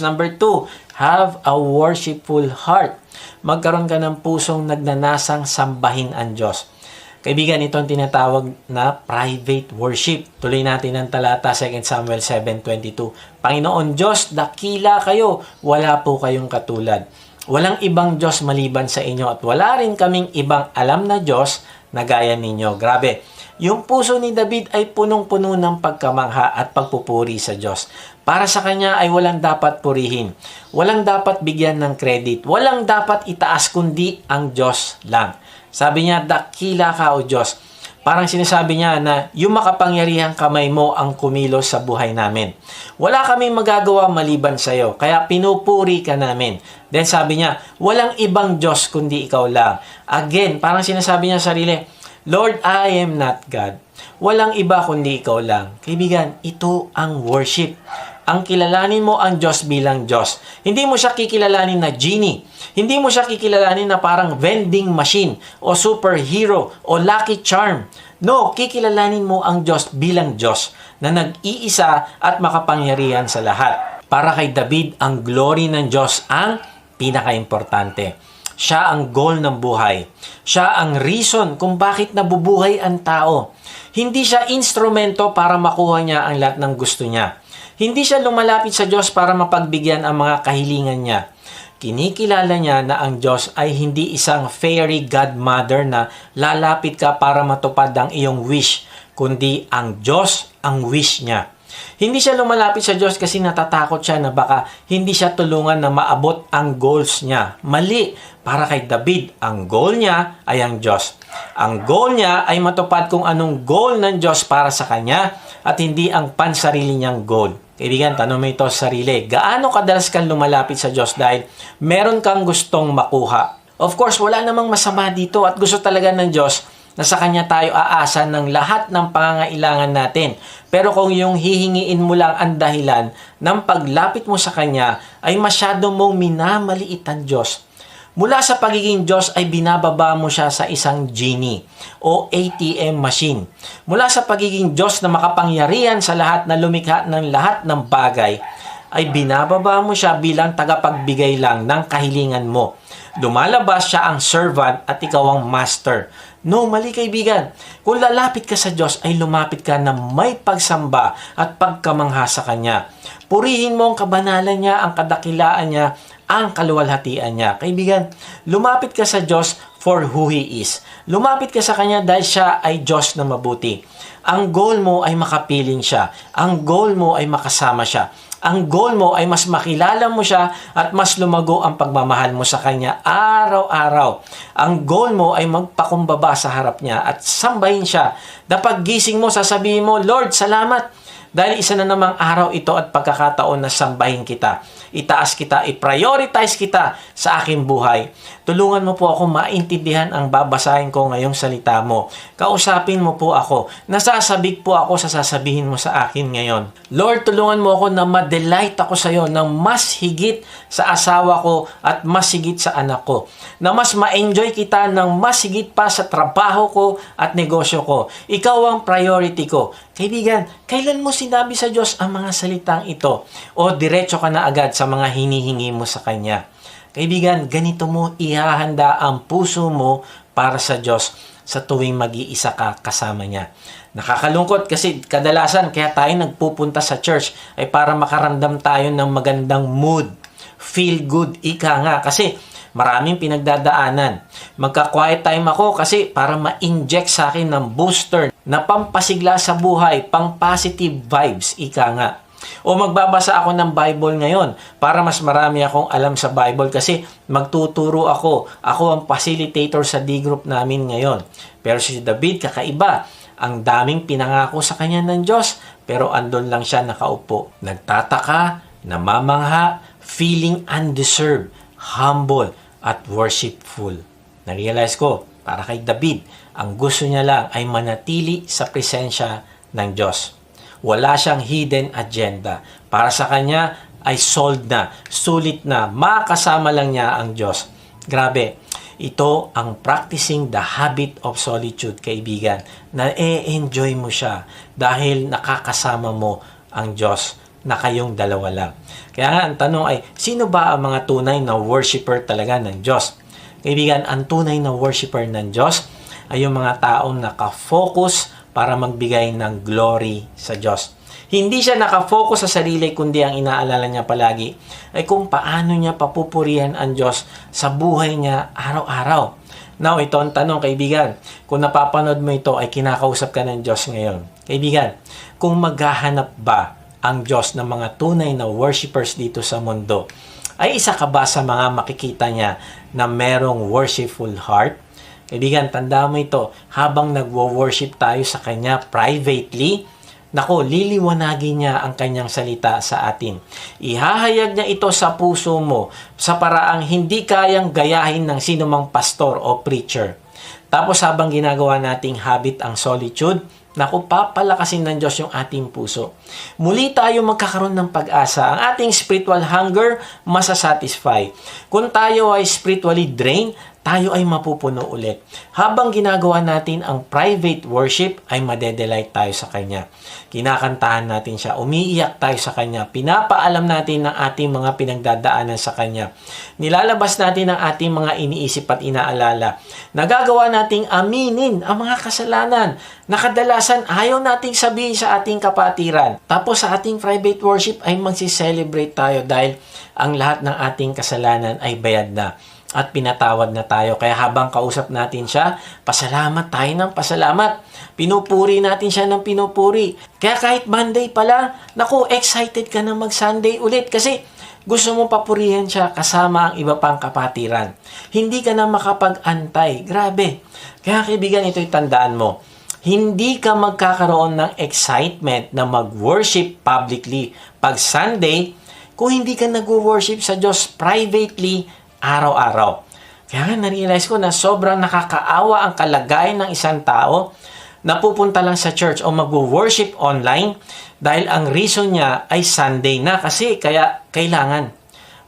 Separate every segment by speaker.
Speaker 1: Number two, have a worshipful heart. Magkaroon ka ng pusong nagnanasang sambahin ang Diyos. Kaibigan, ito ang tinatawag na private worship. Tuloy natin ang talata 2 Samuel 7.22. Panginoon Diyos, dakila kayo, wala po kayong katulad. Walang ibang Diyos maliban sa inyo at wala rin kaming ibang alam na Diyos na gaya ninyo. Grabe. Yung puso ni David ay punong-puno ng pagkamangha at pagpupuri sa Diyos. Para sa kanya ay walang dapat purihin. Walang dapat bigyan ng credit. Walang dapat itaas kundi ang Diyos lang. Sabi niya, dakila ka o Diyos. Parang sinasabi niya na yung makapangyarihang kamay mo ang kumilos sa buhay namin. Wala kaming magagawa maliban sa iyo, kaya pinupuri ka namin. Then sabi niya, walang ibang Diyos kundi ikaw lang. Again, parang sinasabi niya sa sarili, Lord, I am not God. Walang iba kundi ikaw lang. Kaibigan, ito ang worship. Ang kilalanin mo ang Diyos bilang Diyos. Hindi mo siya kikilalanin na genie. Hindi mo siya kikilalanin na parang vending machine o superhero o lucky charm. No, kikilalanin mo ang Diyos bilang Diyos na nag-iisa at makapangyarihan sa lahat. Para kay David, ang glory ng Diyos ang pinaka-importante. Siya ang goal ng buhay. Siya ang reason kung bakit nabubuhay ang tao. Hindi siya instrumento para makuha niya ang lahat ng gusto niya. Hindi siya lumalapit sa Diyos para mapagbigyan ang mga kahilingan niya. Kinikilala niya na ang Diyos ay hindi isang fairy godmother na lalapit ka para matupad ang iyong wish, kundi ang Diyos ang wish niya. Hindi siya lumalapit sa Diyos kasi natatakot siya na baka hindi siya tulungan na maabot ang goals niya. Mali. Para kay David, ang goal niya ay ang Diyos. Ang goal niya ay matupad kung anong goal ng Diyos para sa kanya at hindi ang pansarili niyang goal. Kaibigan, tanong mo ito sa sarili. Gaano kadalas kang lumalapit sa Diyos dahil meron kang gustong makuha? Of course, wala namang masama dito at gusto talaga ng Diyos na sa Kanya tayo aasa ng lahat ng pangangailangan natin. Pero kung yung hihingiin mo lang ang dahilan ng paglapit mo sa Kanya ay masyado mong minamaliit ang Diyos, Mula sa pagiging Diyos ay binababa mo siya sa isang genie o ATM machine. Mula sa pagiging Diyos na makapangyarihan sa lahat na lumikha ng lahat ng bagay, ay binababa mo siya bilang tagapagbigay lang ng kahilingan mo. Lumalabas siya ang servant at ikaw ang master. No, mali kaibigan. Kung lalapit ka sa Diyos ay lumapit ka na may pagsamba at pagkamangha sa Kanya. Purihin mo ang kabanalan niya, ang kadakilaan niya, ang kaluwalhatian niya. Kaibigan, lumapit ka sa Diyos for who He is. Lumapit ka sa Kanya dahil siya ay Diyos na mabuti. Ang goal mo ay makapiling siya. Ang goal mo ay makasama siya. Ang goal mo ay mas makilala mo siya at mas lumago ang pagmamahal mo sa Kanya araw-araw. Ang goal mo ay magpakumbaba sa harap niya at sambahin siya. Dapag gising mo, sasabihin mo, Lord, salamat dahil isa na namang araw ito at pagkakataon na sambahin kita. Itaas kita, i-prioritize kita sa aking buhay. Tulungan mo po ako maintindihan ang babasahin ko ngayong salita mo. Kausapin mo po ako. Nasasabik po ako sa sasabihin mo sa akin ngayon. Lord, tulungan mo ako na ma-delight ako sa iyo ng mas higit sa asawa ko at mas higit sa anak ko. Na mas ma-enjoy kita ng mas higit pa sa trabaho ko at negosyo ko. Ikaw ang priority ko. Kaibigan, kailan mo sinabi sa Diyos ang mga salitang ito? O diretso ka na agad sa mga hinihingi mo sa Kanya? Kaibigan, ganito mo ihahanda ang puso mo para sa Diyos sa tuwing mag-iisa ka kasama niya. Nakakalungkot kasi kadalasan kaya tayo nagpupunta sa church ay para makaramdam tayo ng magandang mood. Feel good, ika nga. Kasi maraming pinagdadaanan. Magka-quiet time ako kasi para ma-inject sa akin ng booster na pampasigla sa buhay, pang positive vibes, ika nga. O magbabasa ako ng Bible ngayon para mas marami akong alam sa Bible kasi magtuturo ako. Ako ang facilitator sa D-group namin ngayon. Pero si David, kakaiba. Ang daming pinangako sa kanya ng Diyos, pero andon lang siya nakaupo. Nagtataka, namamangha, feeling undeserved, humble, at worshipful. Na-realize ko, para kay David, ang gusto niya lang ay manatili sa presensya ng Diyos. Wala siyang hidden agenda. Para sa kanya ay sold na, sulit na, makasama lang niya ang Diyos. Grabe, ito ang practicing the habit of solitude, kaibigan, na e-enjoy mo siya dahil nakakasama mo ang Diyos. na kayong dalawa lang. Kaya nga, ang tanong ay, sino ba ang mga tunay na worshiper talaga ng Diyos? Kaibigan, ang tunay na worshiper ng Diyos ay yung mga taong nakafocus para magbigay ng glory sa Diyos. Hindi siya nakafocus sa sarili kundi ang inaalala niya palagi ay kung paano niya papupurihan ang Diyos sa buhay niya araw-araw. Now, ito ang tanong, kaibigan. Kung napapanood mo ito, ay kinakausap ka ng Diyos ngayon. Kaibigan, kung maghahanap ba ang Diyos ng mga tunay na worshipers dito sa mundo, ay isa ka ba sa mga makikita niya na merong worshipful heart? Kaibigan, tanda mo ito, habang nagwo-worship tayo sa Kanya privately, Nako, liliwanagin niya ang kanyang salita sa atin. Ihahayag niya ito sa puso mo sa paraang hindi kayang gayahin ng sinumang pastor o preacher. Tapos habang ginagawa nating habit ang solitude, naku, papalakasin ng Diyos yung ating puso. Muli tayo magkakaroon ng pag-asa. Ang ating spiritual hunger masasatisfy. Kung tayo ay spiritually drained, tayo ay mapupuno ulit. Habang ginagawa natin ang private worship, ay madedelight tayo sa Kanya. Kinakantahan natin siya, umiiyak tayo sa Kanya, pinapaalam natin ng ating mga pinagdadaanan sa Kanya. Nilalabas natin ang ating mga iniisip at inaalala. Nagagawa nating aminin ang mga kasalanan na kadalasan ayaw nating sabihin sa ating kapatiran. Tapos sa ating private worship ay magsi-celebrate tayo dahil ang lahat ng ating kasalanan ay bayad na at pinatawad na tayo. Kaya habang kausap natin siya, pasalamat tayo ng pasalamat. Pinupuri natin siya ng pinupuri. Kaya kahit Monday pa lang, naku, excited ka na mag-Sunday ulit kasi gusto mo papurihan siya kasama ang iba pang kapatiran. Hindi ka na makapag-antay. Grabe. Kaya kaibigan, ito'y tandaan mo. Hindi ka magkakaroon ng excitement na mag-worship publicly pag Sunday kung hindi ka nag-worship sa Diyos privately araw-araw. Kaya nga, narealize ko na sobrang nakakaawa ang kalagayan ng isang tao na pupunta lang sa church o mag-worship online dahil ang reason niya ay Sunday na kasi kaya kailangan.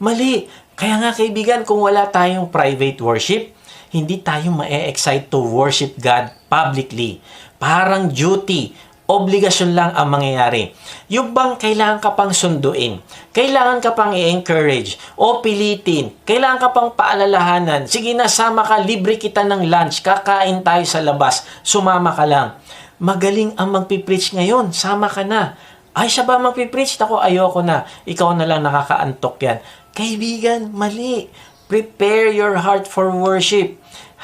Speaker 1: Mali. Kaya nga kaibigan, kung wala tayong private worship, hindi tayo ma-excite to worship God publicly. Parang duty obligasyon lang ang mangyayari. Yung bang kailangan ka pang sunduin, kailangan ka pang i-encourage o pilitin, kailangan ka pang paalalahanan, sige na, sama ka, libre kita ng lunch, kakain tayo sa labas, sumama ka lang. Magaling ang magpipreach ngayon, sama ka na. Ay, siya ba magpipreach? Ako, ayoko na. Ikaw na lang nakakaantok yan. Kaibigan, mali. Prepare your heart for worship.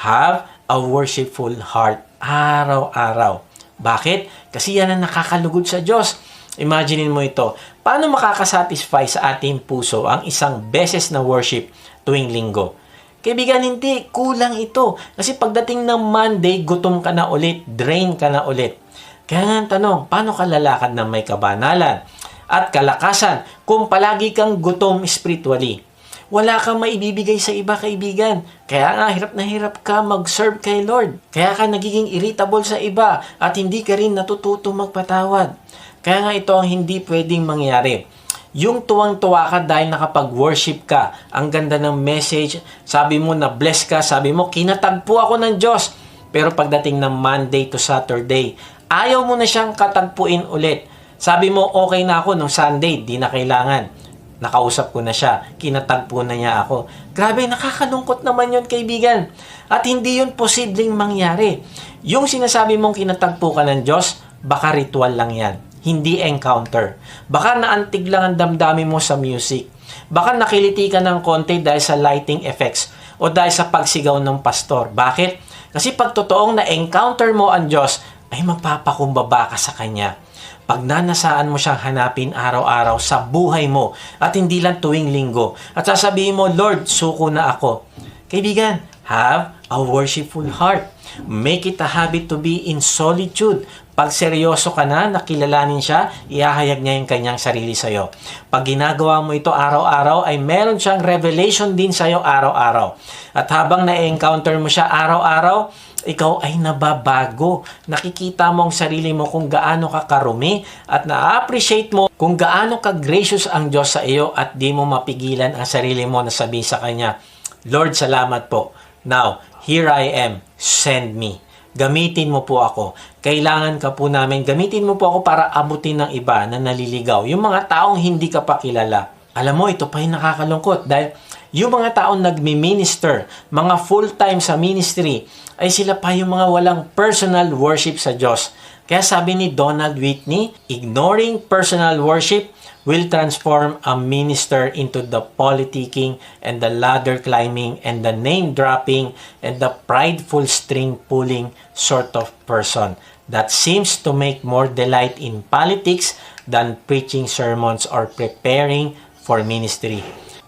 Speaker 1: Have a worshipful heart araw-araw. Bakit? Kasi yan ang nakakalugod sa Diyos. Imaginein mo ito. Paano makakasatisfy sa ating puso ang isang beses na worship tuwing linggo? Kaibigan, hindi. Kulang ito. Kasi pagdating ng Monday, gutom ka na ulit, drain ka na ulit. Kaya nga ang tanong, paano ka lalakad ng may kabanalan at kalakasan kung palagi kang gutom spiritually? Wala kang maibibigay sa iba kaibigan. Kaya nga hirap na hirap ka mag-serve kay Lord. Kaya ka nagiging irritable sa iba at hindi ka rin natututo magpatawad. Kaya nga ito ang hindi pwedeng mangyari. Yung tuwang-tuwa ka dahil nakapag-worship ka. Ang ganda ng message. Sabi mo na bless ka. Sabi mo, kinatagpo ako ng Diyos. Pero pagdating ng Monday to Saturday, ayaw mo na siyang katagpuin ulit. Sabi mo, okay na ako nung Sunday, di na kailangan. Nakausap ko na siya. Kinatagpo na niya ako. Grabe, nakakalungkot naman yon kaibigan. At hindi yun posibleng mangyari. Yung sinasabi mong kinatagpo ka ng Diyos, baka ritual lang yan. Hindi encounter. Baka naantig lang ang damdamin mo sa music. Baka nakiliti ka ng konti dahil sa lighting effects o dahil sa pagsigaw ng pastor. Bakit? Kasi pag totoong na-encounter mo ang Diyos, ay mapapakumbaba ka sa Kanya pagnanasaan mo siyang hanapin araw-araw sa buhay mo at hindi lang tuwing linggo. At sasabihin mo, Lord, suko na ako. Kaibigan, have a worshipful heart. Make it a habit to be in solitude. Pag seryoso ka na, nakilalanin siya, ihahayag niya yung kanyang sarili sa'yo. Pag ginagawa mo ito araw-araw, ay meron siyang revelation din sa'yo araw-araw. At habang na-encounter mo siya araw-araw, ikaw ay nababago. Nakikita mo ang sarili mo kung gaano ka karumi at na-appreciate mo kung gaano ka gracious ang Diyos sa iyo at di mo mapigilan ang sarili mo na sabihin sa Kanya, Lord, salamat po. Now, here I am. Send me. Gamitin mo po ako. Kailangan ka po namin, gamitin mo po ako para abutin ng iba na naliligaw. Yung mga taong hindi ka pa kilala. Alam mo, ito pa yung nakakalungkot dahil yung mga taong nagmi-minister, mga full-time sa ministry, ay sila pa yung mga walang personal worship sa Diyos. Kaya sabi ni Donald Whitney, ignoring personal worship will transform a minister into the politicking and the ladder climbing and the name dropping and the prideful string pulling sort of person that seems to make more delight in politics than preaching sermons or preparing for ministry.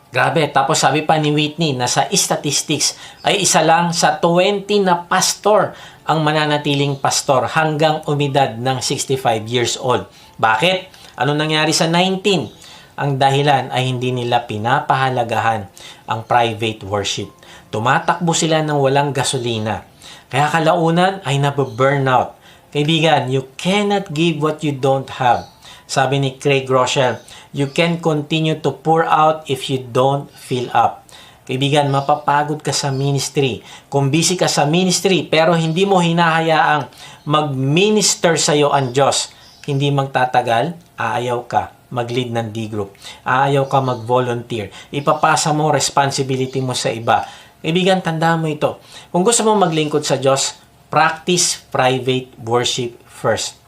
Speaker 1: Grabe, tapos sabi pa ni Whitney na sa statistics ay isa lang sa 20 na pastor ang mananatiling pastor hanggang umidad ng 65 years old. Bakit? Ano nangyari sa 19? Ang dahilan ay hindi nila pinapahalagahan ang private worship. Tumatakbo sila ng walang gasolina. Kaya kalaunan ay nababurnout. Kaibigan, you cannot give what you don't have. Sabi ni Craig Rochelle, you can continue to pour out if you don't fill up. Kaibigan, mapapagod ka sa ministry. Kung busy ka sa ministry pero hindi mo hinahayaang mag-minister sa iyo ang Diyos, hindi magtatagal, aayaw ka mag-lead ng D-group. Aayaw ka mag-volunteer. Ipapasa mo responsibility mo sa iba. Kaibigan, tandaan mo ito. Kung gusto mo maglingkod sa Diyos, practice private worship first.